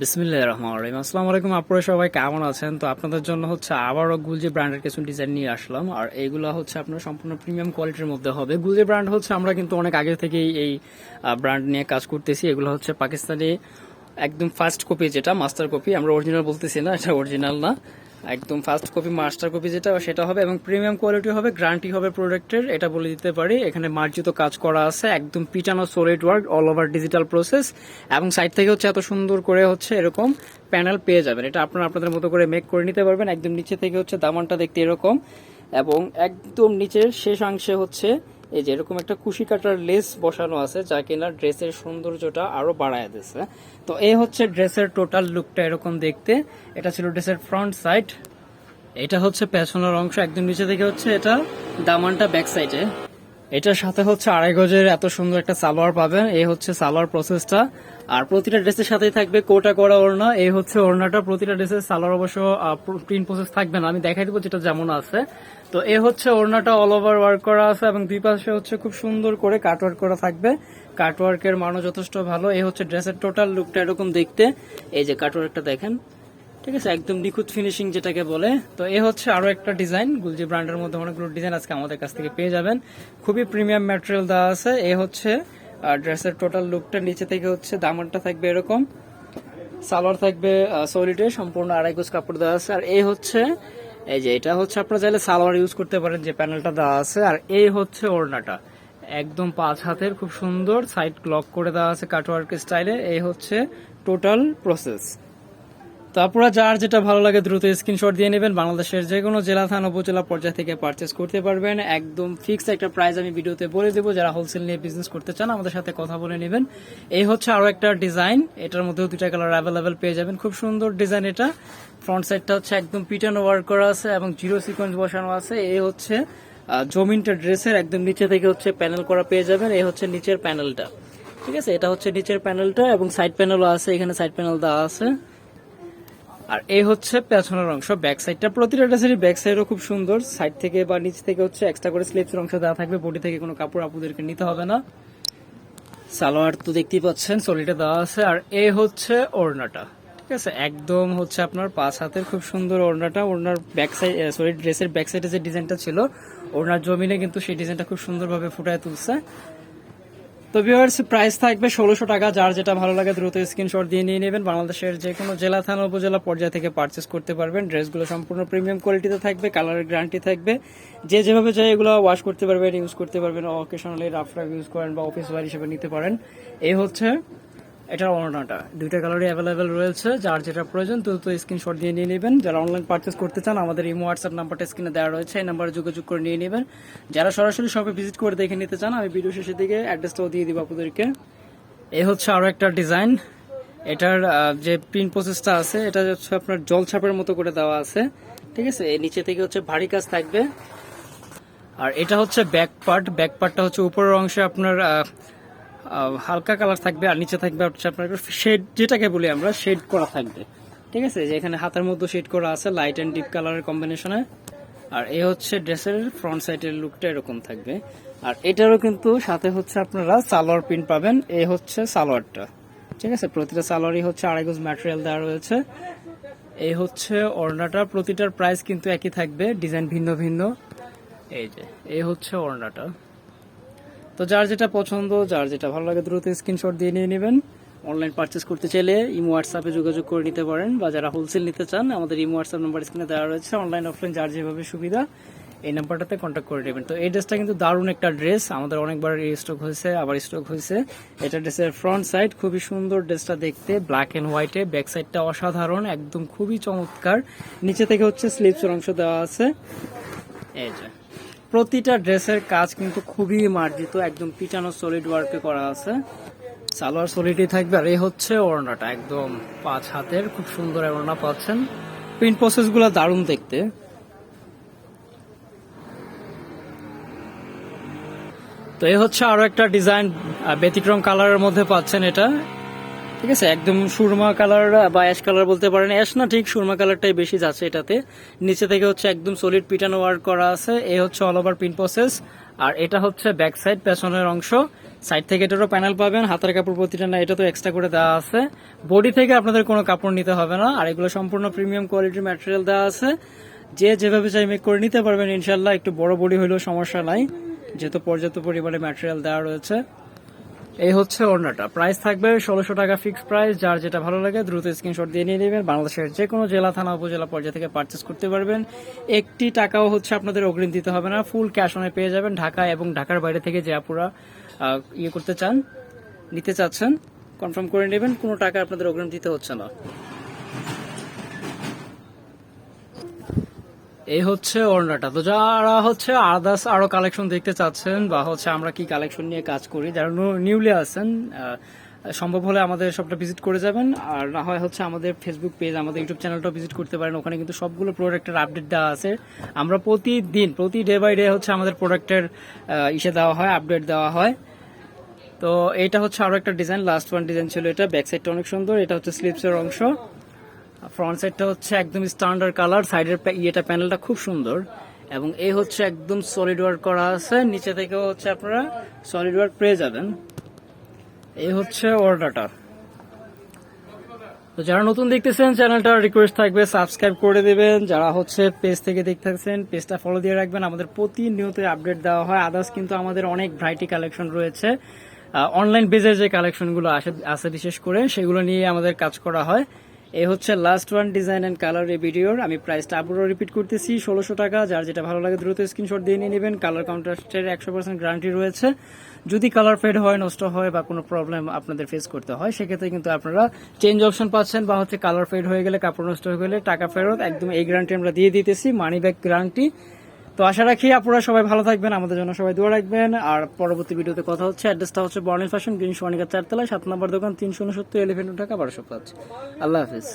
বিসমিল্লাহ রহমান রহিম। আসসালামু আলাইকুম আপনারা সবাই কেমন আছেন? তো আপনাদের জন্য হচ্ছে আবারও গুলজি ব্র্যান্ডের কিছু ডিজাইন নিয়ে আসলাম। আর এইগুলো হচ্ছে আপনার সম্পূর্ণ প্রিমিয়াম কোয়ালিটির মধ্যে হবে। গুলজি ব্র্যান্ড হচ্ছে আমরা কিন্তু অনেক আগে থেকেই এই ব্র্যান্ড নিয়ে কাজ করতেছি। এগুলো হচ্ছে পাকিস্তানি একদম ফার্স্ট কপি যেটা মাস্টার কপি আমরা অরিজিনাল বলতেছি না, এটা অরিজিনাল না। একদম ফার্স্ট কপি মাস্টার কপি যেটা, সেটা হবে এবং প্রিমিয়াম কোয়ালিটি হবে গ্যারান্টি হবে প্রোডাক্টের এটা বলে দিতে পারি। এখানে মার্জিত কাজ করা আছে, একদম পিটানো solid work all over digital process এবং সাইড থেকে হচ্ছে এত সুন্দর করে হচ্ছে এরকম প্যানেল পেয়ে যাবেন। এটা আপনারা আপনাদের মতো করে মেক করে নিতে পারবেন। একদম নিচে থেকে হচ্ছে দামানটা দেখতে এরকম। এবং একদম নিচের শেষ অংশে হচ্ছে এই যে এরকম একটা কুশি কাটার লেস বসানো আছে, যা কিনা ড্রেসের সৌন্দর্যটা আরও বাড়ায় দিছে তো এই হচ্ছে ড্রেসের টোটাল লুকটা এরকম দেখতে। এটা ছিল ড্রেসের ফ্রন্ট সাইড এটা হচ্ছে পেছনের অংশ, একদম নিচে থেকে হচ্ছে এটা দামানটা ব্যাক সাইডে এটার সাথে হচ্ছে আড়াই গজের এত সুন্দর একটা সালোয়ার পাবেন। এই হচ্ছে সালোয়ার প্রসেসটা আর প্রতিটা ড্রেসের সাথেই থাকবে কোটা করা ওড়না। এই হচ্ছে ওড়নাটা। প্রতিটা ড্রেসের সালোয়ার অবশ্য প্রিন্ট প্রসেস থাকবে না। আমি দেখাই দিব যেটা যেমন আছে। তো এ হচ্ছে ওড়নাটা অল ওভার ওয়ার্ক করা আছে এবং দুই পাশে হচ্ছে খুব সুন্দর করে কাটওয়ার্ক করা থাকবে। কাটওয়ার্কের মানও যথেষ্ট ভালো। এই হচ্ছে ড্রেসের টোটাল লুকটা এরকম দেখতে। এই যে কাটওয়ার্কটা দেখেন। ঠিক আছে, একদম নিখুঁত ফিনিশিং যেটাকে বলে। তো এ হচ্ছে আরও একটা ডিজাইন গুলজি ব্র্যান্ডের মধ্যে অনেকগুলো ডিজাইন আজকে আমাদের কাছ থেকে পেয়ে যাবেন। খুবই প্রিমিয়াম ম্যাটেরিয়াল দেওয়া আছে। এ হচ্ছে ড্রেসের টোটাল লুকটা নিচে থেকে হচ্ছে, দামানটা থাকবে এরকম। সালোয়ার থাকবে সলিডে সম্পূর্ণ আড়াই গোজ কাপড় দেওয়া আছে। আর এই হচ্ছে, এই যে এটা হচ্ছে, আপনারা চাইলে সালোয়ার ইউজ করতে পারেন যে প্যানেলটা দেওয়া আছে। আর এই হচ্ছে ওড়নাটা। একদম পাঁচ হাতের, খুব সুন্দর সাইড ক্লক করে দেওয়া আছে কাটওয়ার্ক স্টাইলে এই হচ্ছে টোটাল প্রসেস তো আপনারা যার যেটা ভালো লাগে দ্রুত স্ক্রিনশট দিয়ে নেবেন। বাংলাদেশের যে কোনো জেলা, থানা, উপজেলা পর্যায় থেকে পারচেস করতে পারবেন। একদম ফিক্সড একটা প্রাইস আমি ভিডিওতে বলে দেবো। যারা হোলসেল নিয়ে বিজনেস করতে চান, আমাদের সাথে কথা বলে নেবেন। এই হচ্ছে আরও একটা ডিজাইন এটার মধ্যেও দুইটা কালার অ্যাভেলেবেল পেয়ে যাবেন। খুব সুন্দর ডিজাইন এটা। ফ্রন্ট সাইডটা হচ্ছে একদম পিটানো ওয়ার্ক করা আছে এবং জিরো সিকোয়েন্স বসানো আছে। এই হচ্ছে জমিনটা ড্রেসের একদম নিচে থেকে হচ্ছে প্যানেল করা পেয়ে যাবেন। এই হচ্ছে নিচের প্যানেলটা ঠিক আছে? এটা হচ্ছে নিচের প্যানেলটা এবং সাইড প্যানেলও আছে। এখানে সাইড প্যানেল দেওয়া আছে। আর এই হচ্ছে পেছনের অংশ ব্যাক সাইডটা প্রতিটা ড্রেসেরই ব্যাক সাইডও খুব সুন্দর। সাইড থেকে বা নিচ থেকে হচ্ছে এক্সট্রা করে স্লিপসের অংশ দেওয়া থাকবে। বডি থেকে কোনো কাপড় আপুদেরকে নিতে হবে না। সালোয়ার তো দেখতেই পাচ্ছেন সলিটা দেওয়া আছে। আর এই হচ্ছে ওড়নাটা, ঠিক আছে? একদম হচ্ছে আপনার পাঁচ হাতের খুব সুন্দর ওড়নাটা। ওড়নার ব্যাক সাইড সরি ড্রেসের ব্যাক সাইডে যে ডিজাইনটা ছিল, ওড়নার জমিনে কিন্তু সেই ডিজাইনটা খুব সুন্দরভাবে ফুটায় তুলছে। তো ভিউয়ার্স প্রাইস থাকবে ষোলোশো টাকা। যার যেটা ভালো লাগে দ্রুত স্ক্রিনশট দিয়ে নিয়ে নেবেন। বাংলাদেশের যে কোনো জেলা, থানা, উপজেলা পর্যায় থেকে পারচেস করতে পারবেন। ড্রেসগুলো সম্পূর্ণ প্রিমিয়াম কোয়ালিটিতে থাকবে কালারের গ্যারান্টি থাকবে। যে যেভাবে চাই এগুলো ওয়াশ করতে পারবেন ইউজ করতে পারবেন অকেশনালি রাফ রাফ ইউজ করেন বা অফিস ওয়ার হিসেবে নিতে পারেন। এই হচ্ছে এটার ওড়নাটা দুইটা কালারই অ্যাভেলেবেল রয়েছে, যার যেটা প্রয়োজন দ্রুত স্ক্রিনশট দিয়ে নিয়ে নেবেন। যারা অনলাইন পারচেস করতে চান, আমাদের ইমো হোয়াটসঅ্যাপ নাম্বারটা স্ক্রিনে দেওয়া রয়েছে, এই নাম্বারে যোগাযোগ করে নিয়ে নেবেন। যারা সরাসরি শপে ভিজিট করে দেখে নিতে চান, আমি ভিডিও শেষের দিকে অ্যাড্রেসটাও দিয়ে দিব আপনাদেরকে। এ হচ্ছে আরও একটা ডিজাইন এটার যে প্রিন্ট প্রসেসটা আছে, এটা হচ্ছে আপনার জল ছাপের মতো করে দেওয়া আছে। ঠিক আছে? নিচে থেকে হচ্ছে ভারী কাজ থাকবে। আর এটা হচ্ছে ব্যাক পার্ট ব্যাক পার্টটা হচ্ছে উপরের অংশে আপনার হালকা কালার থাকবে আর নিচে থাকবে হচ্ছে আপনার শেড যেটাকে বলি আমরা শেড করা থাকবে। ঠিক আছে? যে এখানে হাতের মধ্যে শেড করা আছে লাইট অ্যান্ড ডিপ কালারের কম্বিনেশনে আর এই হচ্ছে ড্রেসের ফ্রন্ট সাইডের লুকটা এরকম থাকবে। আর এটারও কিন্তু সাথে হচ্ছে আপনারা সালোয়ার প্রিন্ট পাবেন এই হচ্ছে সালোয়ারটা। ঠিক আছে? প্রতিটা সালোয়ারই হচ্ছে আড়াই গজ ম্যাটেরিয়াল দেওয়া রয়েছে। এই হচ্ছে অর্ণাটা প্রতিটার প্রাইস কিন্তু একই থাকবে ডিজাইন ভিন্ন ভিন্ন। এই যে এই হচ্ছে ওড়নাটা। তো যার যেটা পছন্দ, যার যেটা ভালো লাগে দ্রুত স্ক্রিনশট দিয়ে নিয়ে নেবেন। অনলাইন পারচেস করতে চাইলে ইমো হোয়াটসঅ্যাপে যোগাযোগ করে নিতে পারেন বা যারা হোলসেল নিতে চান, আমাদের ইমো হোয়াটসঅ্যাপ নাম্বার স্ক্রিনে দেওয়া রয়েছে। অনলাইন অফলাইন যার যেভাবে সুবিধা, এই নাম্বারটাতে কন্ট্যাক্ট করে নেবেন। তো এই ড্রেসটা কিন্তু দারুণ একটা ড্রেস আমাদের অনেকবার স্টক হয়েছে, আবার স্টক হয়েছে। এটা ড্রেসের ফ্রন্ট সাইড খুবই সুন্দর ড্রেসটা দেখতে। ব্ল্যাক অ্যান্ড হোয়াইটে ব্যাক সাইডটা অসাধারণ, একদম খুবই চমৎকার। নিচে থেকে হচ্ছে স্লিপসের অংশ দেওয়া আছে। এই যে। প্রতিটা ড্রেসের কাজ কিন্তু খুবই মার্জিত, একদম পিটানো সলিড ওয়ার্কে করা আছে। সালোয়ার সলিডই থাকবে আর এই হচ্ছে ওড়নাটা, একদম পাঁচ হাতের, খুব সুন্দর ওড়না পাচ্ছেন। প্রিন্ট প্রসেসগুলো দারুণ দেখতে। তো এই হচ্ছে আরও একটা ডিজাইন ব্যতিক্রম কালারের মধ্যে পাচ্ছেন এটা। ঠিক আছে? একদম সুরমা কালার বা অ্যাশ কালার বলতে পারেন। অ্যাশ না, ঠিক সুরমা কালারটাই বেশি যাচ্ছে এটাতে। নিচে থেকে হচ্ছে একদম সলিড পিটানো ওয়ার্ক করা আছে। এ হচ্ছে অল ওভার প্রিন্ট প্রসেস আর এটা হচ্ছে ব্যাক সাইড পেছনের অংশ। সাইড থেকে এটারও প্যানেল পাবেন। হাতের কাপড় প্রতিটা না এটা তো এক্সট্রা করে দেওয়া আছে। বডি থেকে আপনাদের কোনো কাপড় নিতে হবে না। আর এগুলো সম্পূর্ণ প্রিমিয়াম কোয়ালিটির ম্যাটেরিয়াল দেওয়া আছে। যে যেভাবে চাই মেক করে নিতে পারবেন ইনশাল্লাহ একটু বড় বডি হলেও সমস্যা নাই। যেহেতু পর্যাপ্ত পরিমাণে ম্যাটেরিয়াল দেওয়া রয়েছে। এই হচ্ছে ওড়নাটা। প্রাইস থাকবে ষোলোশো টাকা ফিক্স প্রাইস যার যেটা ভালো লাগে দ্রুত স্ক্রিনশট দিয়ে নিয়ে নেবেন। বাংলাদেশের যে কোনো জেলা, থানা, উপজেলা পর্যায়ে থেকে পার্চেস করতে পারবেন। একটি টাকাও হচ্ছে আপনাদের অগ্রিম দিতে হবে না। ফুল ক্যাশ অনে পেয়ে যাবেন ঢাকা এবং ঢাকার বাইরে থেকে যে আপুরা ইয়ে করতে চান, নিতে চাচ্ছেন কনফার্ম করে নেবেন। কোনো টাকা আপনাদের অগ্রিম দিতে হচ্ছে না। এই হচ্ছে ওড়নাটা। তো যারা হচ্ছে আদার্স আরও কালেকশন দেখতে চাচ্ছেন বা হচ্ছে আমরা কি কালেকশন নিয়ে কাজ করি, যারা নিউলি আছেন সম্ভব হলে আমাদের সবটা ভিজিট করে যাবেন। আর না হয় হচ্ছে আমাদের ফেসবুক পেজ আমাদের ইউটিউব চ্যানেলটাও ভিজিট করতে পারেন। ওখানে কিন্তু সবগুলো প্রোডাক্টের আপডেট দেওয়া আছে। আমরা প্রতিদিন, প্রতি ডে বাই ডে হচ্ছে আমাদের প্রোডাক্টের ইসে দেওয়া হয় আপডেট দেওয়া হয়। তো এটা হচ্ছে আরও একটা ডিজাইন লাস্ট ওয়ান ডিজাইন ছিল এটা। ব্যাক সাইডটা অনেক সুন্দর, এটা হচ্ছে স্লিপসের অংশ। ফ্রন্ট সাইডটা হচ্ছে একদম স্ট্যান্ডার্ড কালার সাইডের ইয়েটা প্যানেলটা খুব সুন্দর। এবং এই হচ্ছে একদম সলিড ওয়ার্ক করা আছে। নিচে থেকেও হচ্ছে আপনারা সলিড ওয়ার্ক পেয়ে যাবেন। এই হচ্ছে অর্ডারটা তো যারা নতুন দেখতেছেন চ্যানেলটা রিকোয়েস্ট থাকবে সাবস্ক্রাইব করে দেবেন। যারা হচ্ছে পেজ থেকে দেখতেছেন পেজটা ফলো দিয়ে রাখবেন। আমাদের প্রতিনিয়ত আপডেট দেওয়া হয়। আদার্স কিন্তু আমাদের অনেক ভ্যারাইটি কালেকশন রয়েছে। অনলাইন বেজের যে কালেকশনগুলো আসে আছে বিশেষ করে, সেগুলো নিয়ে আমাদের কাজ করা হয়। এই হচ্ছে last one design and colour এই ভিডিওর আমি প্রাইসটা আবারও রিপিট করতেছি, ষোলোশো টাকা। যার যেটা ভালো লাগে দ্রুত স্ক্রিনশট দিয়ে নিয়ে নেবেন। কালার কাউন্টারের একশো পার্সেন্ট গ্যারান্টি রয়েছে। যদি কালার ফেড হয়, নষ্ট হয় বা কোনো প্রবলেম আপনাদের ফেস করতে হয়, সেক্ষেত্রে কিন্তু আপনারা চেঞ্জ অপশন পাচ্ছেন বা হচ্ছে কালার ফেড হয়ে গেলে, কাপড় নষ্ট হয়ে গেলে টাকা ফেরত। একদম এই গ্যারান্টি আমরা দিয়ে দিতেছি। মানি ব্যাক গ্যারান্টি তো আশা রাখি আপনারা সবাই ভালো থাকবেন, আমাদের জন্য সবাই দোয়া রাখবেন। আর পরবর্তী ভিডিওতে কথা হচ্ছে অ্যাড্রেসটা হচ্ছে বর্ণিল ফ্যাশন, গ্রিন সোয়ানিকা, চারতলা, সাত নম্বর দোকান, তিনশো উনসত্তর এলিভেন্ট টাকা বারোশো পাঁচ। আল্লাহ হাফিজ।